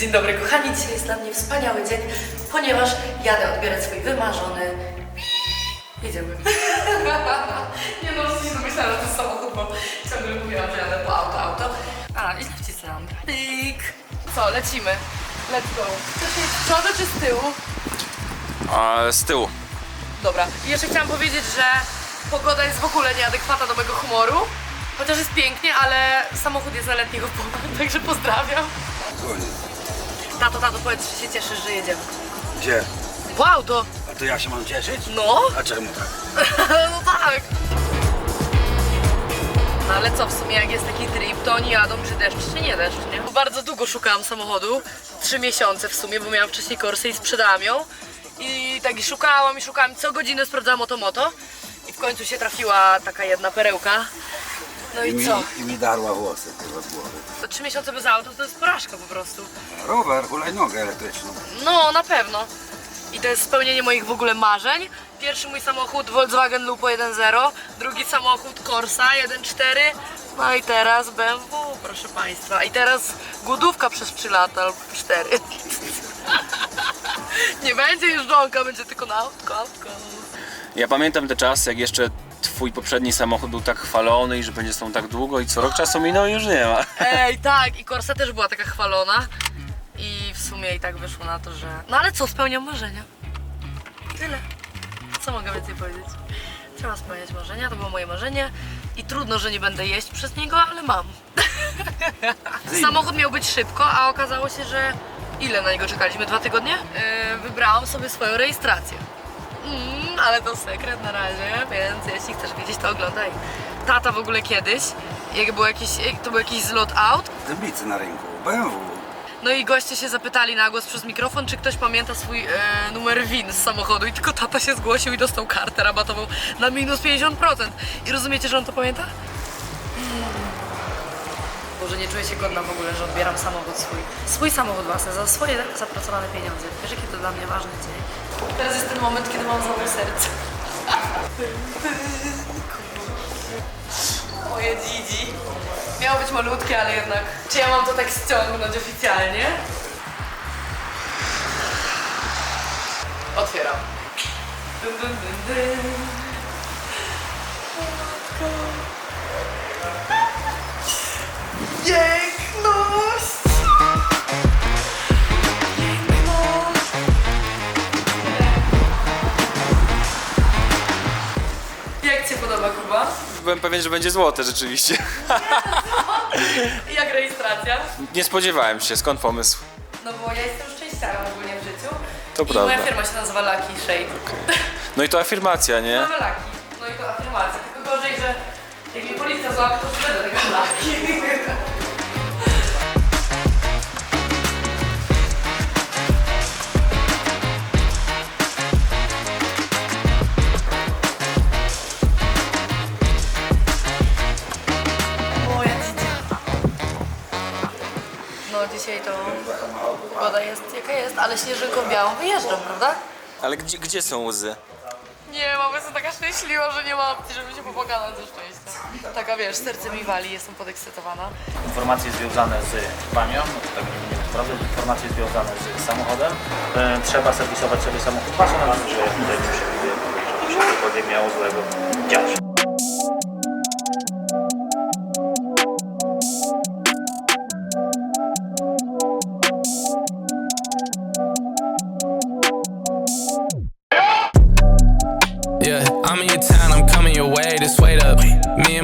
Dzień dobry kochani, dzisiaj jest dla mnie wspaniały dzień, ponieważ jadę odbierać swój wymarzony... Jedziemy. nie no, w sensie myślałam, że to jest samochód, bo ciągle mówiłam, że jadę po auto, auto. A, i wcisnęłam. Pik. Co, lecimy. Let's go. Chcesz jeść z przodu czy z tyłu? A z tyłu. Dobra, i jeszcze chciałam powiedzieć, że pogoda jest w ogóle nieadekwatna do mojego humoru. Chociaż jest pięknie, ale samochód jest na letnich oponach, także pozdrawiam. Tato, tato, powiedz, czy się cieszysz, że jedziemy. Gdzie? Po auto! A to ja się mam cieszyć? No, A czemu tak? no tak. No ale co, w sumie jak jest taki trip, to oni jadą czy deszcz, czy nie deszcz, nie? Bo bardzo długo szukałam samochodu, trzy miesiące w sumie, bo miałam wcześniej Corsę i sprzedałam ją. I tak i szukałam i szukałam, co godzinę sprawdzałam oto moto. I w końcu się trafiła taka jedna perełka. No I i mi, co? I mi darła włosy kurwa, z głowy. To Trzy miesiące bez auta to jest porażka po prostu. Rower, hulajnogę elektryczną. No, na pewno. I to jest spełnienie moich w ogóle marzeń. Pierwszy mój samochód Volkswagen Lupo 1.0, drugi samochód Corsa 1.4, no i teraz BMW, proszę Państwa. I teraz głodówka przez 3 lata albo 4. Nie będzie jeżdżonka, będzie tylko na autko, autko. Ja pamiętam te czasy, jak jeszcze twój poprzedni samochód był tak chwalony i że będzie z tą tak długo i co rok czasu minął i już nie ma. Ej, tak, i Corsa też była taka chwalona. I w sumie i tak wyszło na to, że... No ale co, spełniam marzenia. Tyle. Co mogę więcej powiedzieć? Trzeba spełniać marzenia, to było moje marzenie. I trudno, że nie będę jeść przez niego, ale mam. Samochód miał być szybko, a okazało się, że... Ile na niego czekaliśmy? Dwa tygodnie? Yy, wybrałam sobie swoją rejestrację. Mm, ale to sekret na razie, więc jeśli chcesz wiedzieć, to oglądaj. Tata w ogóle kiedyś, jak był jakiś, jak to był jakiś zlot aut, Dyblicy na rynku. BMW. no i goście się zapytali na głos przez mikrofon, czy ktoś pamięta swój e, numer WIN z samochodu i tylko tata się zgłosił i dostał kartę rabatową na minus 50%. I rozumiecie, że on to pamięta? Boże, nie czuję się godna w ogóle, że odbieram samochód swój. Swój samochód własny, za swoje zapracowane pieniądze. Wiesz, jaki to dla mnie ważny dzień. Teraz jest ten moment, kiedy mam zawał serce. Moje Gigi. Miało być malutkie, ale jednak. Czy ja mam to tak ściągnąć oficjalnie? Otwieram. Dun, dun, dun, dun. Podoba, Kuba? Byłem pewien, że będzie złote rzeczywiście. Jak rejestracja? Nie spodziewałem się, skąd pomysł? No bo ja jestem szczęściarą ogólnie w życiu. To I prawda. moja firma się nazywa Lucky Shade. No i to afirmacja, nie? Mamy Lucky. No i to afirmacja. Tylko gorzej, że jak mnie policja złapie, to już będę tego Lucky. dzisiaj to pogoda jest jaka jest, ale śnieżynką białą wyjeżdżam, prawda? Ale gdzie, gdzie są łzy? Nie, mama jestem taka szczęśliwa, że nie ma opcji, żeby się popłakać ze szczęścia. Taka wiesz, serce mi wali, jestem podekscytowana. informacje związane z panią, no to tak nie prawda, informacje związane z samochodem. E, trzeba serwisować sobie samochód. Patrzę na to, że tutaj nie przewiduje, żeby się cokolwiek miało złego dziać.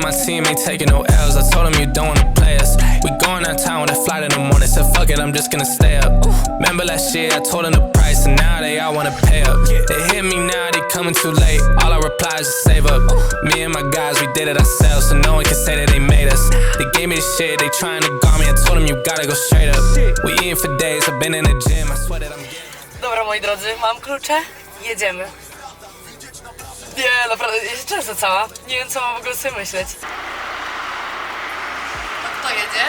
My team ain't taking no L's. I told them you don't wanna play us. We going downtown with a flight in the morning, so fuck it, I'm just gonna stay up. Remember last year, I told them the price, and now they all wanna pay up. They hit me now, they coming too late. All I reply is to save up. Me and my guys, we did it ourselves, so no one can say that they made us. They gave me the shit, they trying to guard me. I told them you gotta go straight up. We eating for days, I've been in the gym, I swear that I'm. Dobra, moi drodzy, mam klucze, jedziemy. Nie, naprawdę, jest często cała. Nie wiem, co mam w ogóle sobie myśleć. A kto jedzie?